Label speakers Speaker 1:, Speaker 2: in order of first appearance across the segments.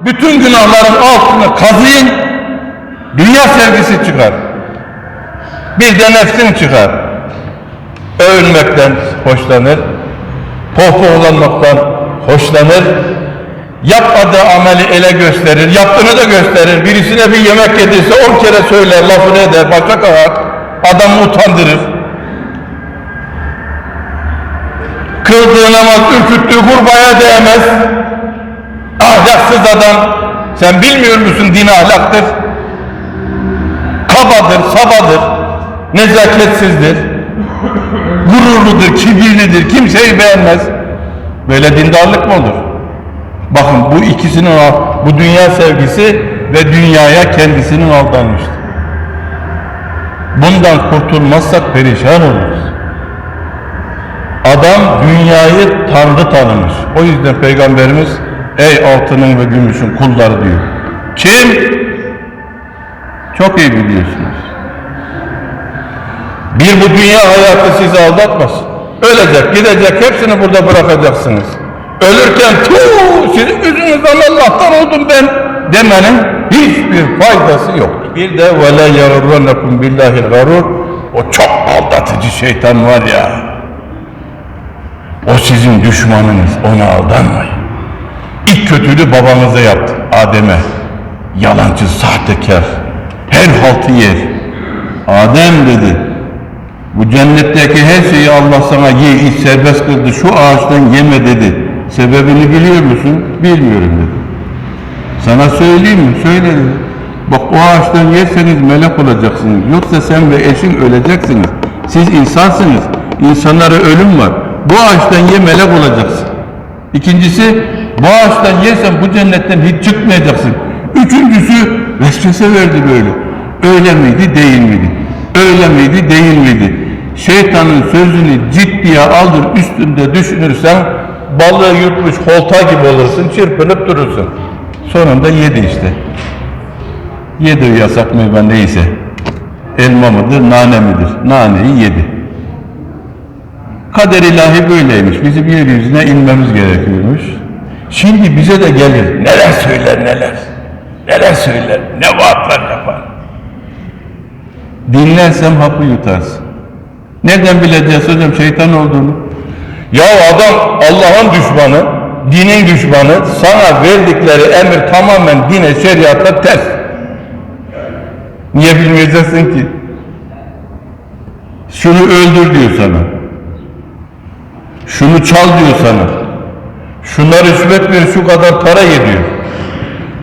Speaker 1: Bütün günahların altını kazıyın, dünya sevgisi çıkar. Bir de nefsin çıkar. Övünmekten hoşlanır, pohpohlanmaktan hoşlanır, yapmadığı ameli ele gösterir, yaptığını da gösterir. Birisine bir yemek yedirse on kere söyler, lafını eder, başa kalar, adamı utandırır. Kıldığı namaz, ürküttüğü kurbaya değmez. Ahlaksız adam, sen bilmiyor musun din ahlaktır? Kabadır, sabadır, nezaketsizdir, gururludur, kibirlidir, kimseyi beğenmez. Böyle dindarlık mı olur? Bakın bu ikisinin, bu dünya sevgisi ve dünyaya kendisinin aldanmıştır. Bundan kurtulmazsak perişan oluruz. Adam dünyayı Tanrı tanımış. O yüzden Peygamberimiz ey altının ve gümüşün kulları diyor. Kim? Çok iyi biliyorsunuz. Bir bu dünya hayatı sizi aldatmasın. Ölecek, gidecek, hepsini burada bırakacaksınız. Ölürken tuuu sizin yüzünüzden Allah'tan oldum ben demenin hiçbir faydası yok. Bir de ve la yarurrannakum billahil garur o çok aldatıcı şeytan var ya. O sizin düşmanınız. Ona aldanmayın. İlk kötülüğü babanıza yaptı. Adem'e. Yalancı, sahtekar. Her haltı yer. Adem dedi. Bu cennetteki her şeyi Allah sana ye, iç, serbest kıldı. Şu ağaçtan yeme dedi. Sebebini biliyor musun? Bilmiyorum dedi. Sana söyleyeyim mi? Söyle dedi. Bak o ağaçtan yerseniz melek olacaksınız. Yoksa sen ve eşin öleceksiniz. Siz insansınız. İnsanlara ölüm var. Bu ağaçtan ye melek olacaksın. İkincisi bu ağaçtan yersen bu cennetten hiç çıkmayacaksın. Üçüncüsü vesvese verdi böyle. Öyle miydi değil miydi? Öyle miydi değil miydi? Şeytanın sözünü ciddiye aldır üstünde düşünürsen balığı yutmuş holta gibi olursun çırpınıp durursun. Sonunda yedi işte. Yedi yasak meyve neyse. Elma mıdır, nane midir? Naneyi yedi. Kader ilahi böyleymiş. Bizim yeryüzüne inmemiz gerekiyormuş. Şimdi bize de gelir. Neler söyler neler. Neler söyler. Ne vaatlar yapar. Dinlersem hapı yutarsın. Nereden bileceğiz hocam şeytan olduğunu? Ya adam Allah'ın düşmanı, dinin düşmanı, sana verdikleri emir tamamen dine, şeriata ters. Niye bilmeyeceksin ki? Şunu öldür diyor sana. Şunu çal diyor sana. Şuna rüşvet ver şu kadar para ye diyor.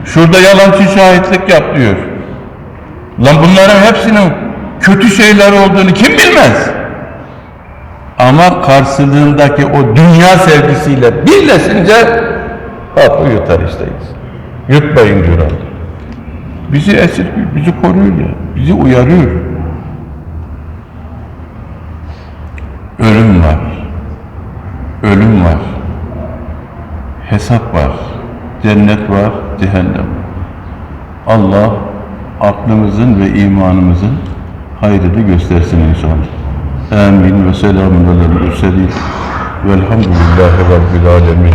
Speaker 1: Şurada yalancı şahitlik yap diyor. Lan bunların hepsinin kötü şeyler olduğunu kim bilmez? Ama karşılığındaki o dünya sevgisiyle birleşince hapı yutar isteyiz. Yutmayın diyor. Bizi esir, bizi koruyor ya, bizi uyarıyor. Ölüm var. Ölüm var. Hesap var. Cennet var, cehennem var. Allah aklımızın ve imanımızın hayrını göstersin inşallah. Amin ve selamun aleyhi ve sellem. Velhamdülillahi Rabbil alemin.